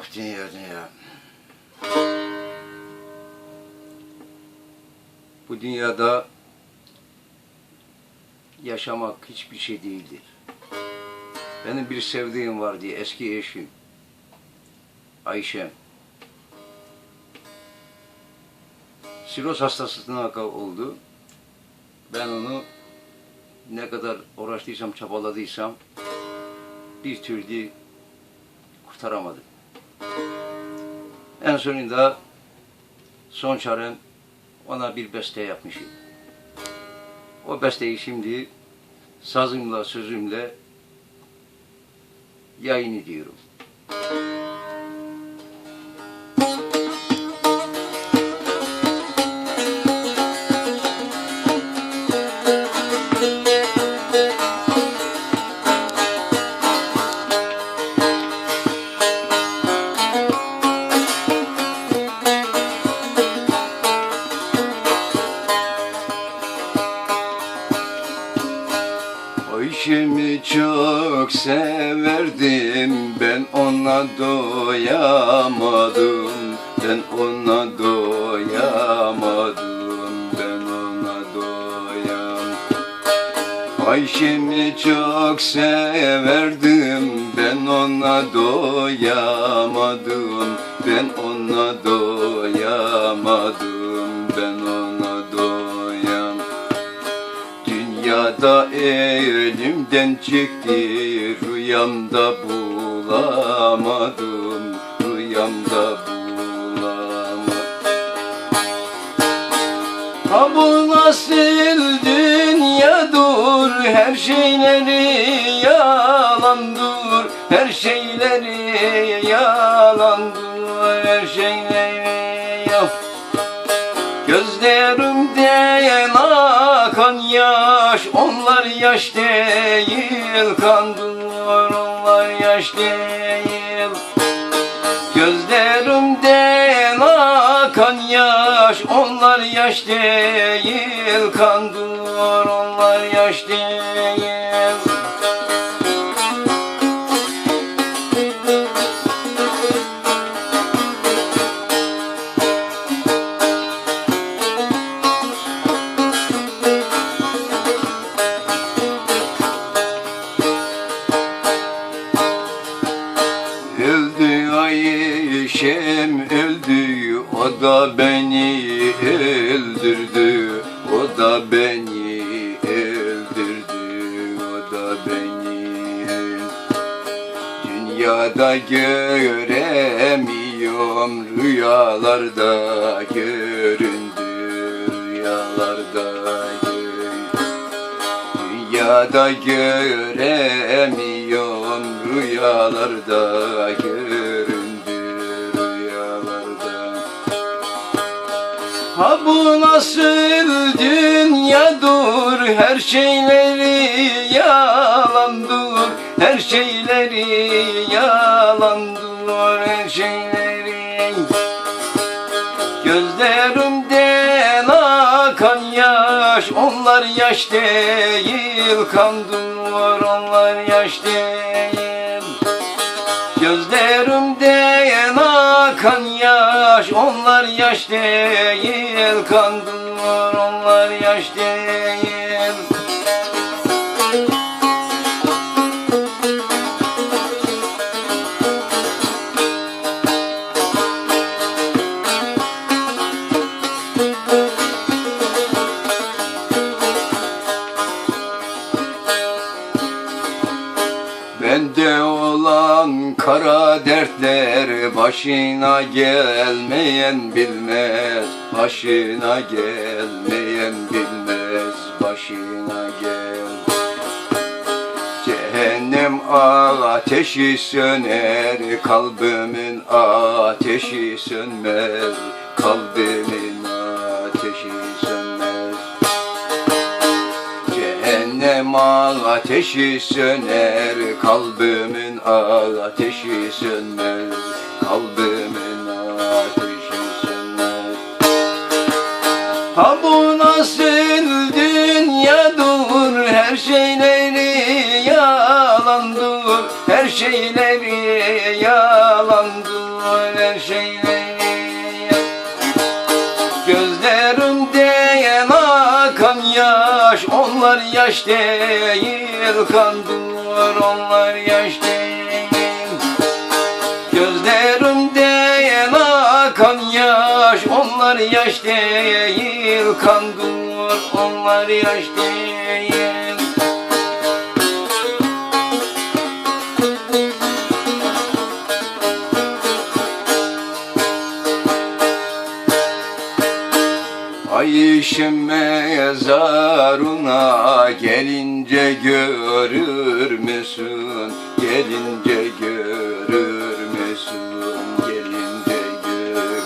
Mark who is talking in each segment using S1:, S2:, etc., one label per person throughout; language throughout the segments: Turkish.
S1: Ah dünya dünya. Bu dünyada yaşamak hiçbir şey değildir. Benim bir sevdiğim var diye eski eşim. Ayşem. Siroz hastasına oldu. Ben onu ne kadar uğraştıysam, çabaladıysam bir türlü kurtaramadım. En sonunda son çarem ona bir beste yapmışım. O besteyi şimdi sazımla, sözümle yayın ediyorum. Çok severdim. Ben ona doyamadım. Ben ona doyamadım. Ben ona doyam. Ayşem'i çok severdim. Ben ona doyamadım. Ben ona doyamadım Dünyada elimden çıktı Rüyamda bulamadım Rüyamda bulamadım. Ha bu nasıl dünyadır? Her şeyleri yalandır Her şeyleri yalandır Her şeyleri yalan Gözlerimden akan yaş Onlar yaş değil kandır Onlar yaş değil. Gözlerimden akan yaş Onlar yaş değil kandır Onlar yaş değil Ayşem öldü o da beni öldürdü. O da beni öldürdü o da beni Dünyada göremiyorum rüyalarda göründü rüyalarda Dünyada göremiyorum rüyalarda göründü bu nasıl dünyadır her şeyleri yalandır her şeyleri yalandır her şeyleri. Gözlerimden akan yaş Onlar yaş değil. Kandır Onlar yaş değil. Gözlerimden akan yaş Onlar yaş değil. Kandır Onlar yaş değil. Bende olan kara dertler başına gelmeyen bilmez Başına gelmeyen bilmez Başına gel. Cehennem ateşi söner Kalbimin ateşi sönmez Kalbimin ateşi sönmez. Cehennem ateşi söner Kalbimin ateşi sönmez şeyleri yalandır her şeyleri. Gözlerimden akan yaş onlar yaş değil kandır onlar yaş değil. Gözlerimden akan yaş onlar yaş değil kandır onlar yaş değil. Ayşem mezarına gelince görür müsün? Gelince görür müsün? Gelince görür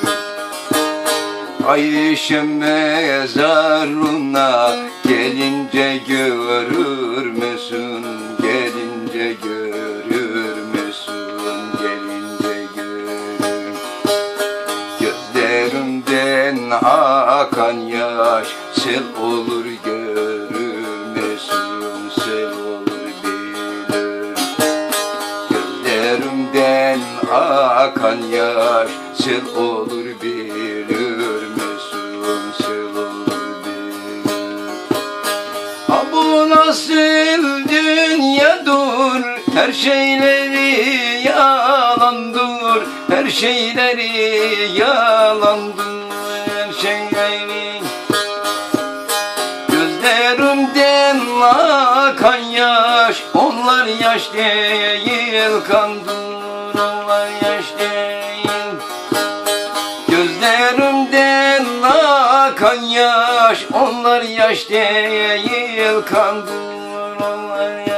S1: Ayşem mezarına akan yaş sel olur görür müsün? Sel olur bilir Gözlerimden akan yaş sel olur bilir müsün? Sel olur bilir Ha bu nasıl dünyadır Her şeyleri yalandır Her şeyleri yalandır Onlar yaş değil kandır Onlar yaş değil. Gözlerimden akan yaş Onlar yaş değil kandır Onlar yaş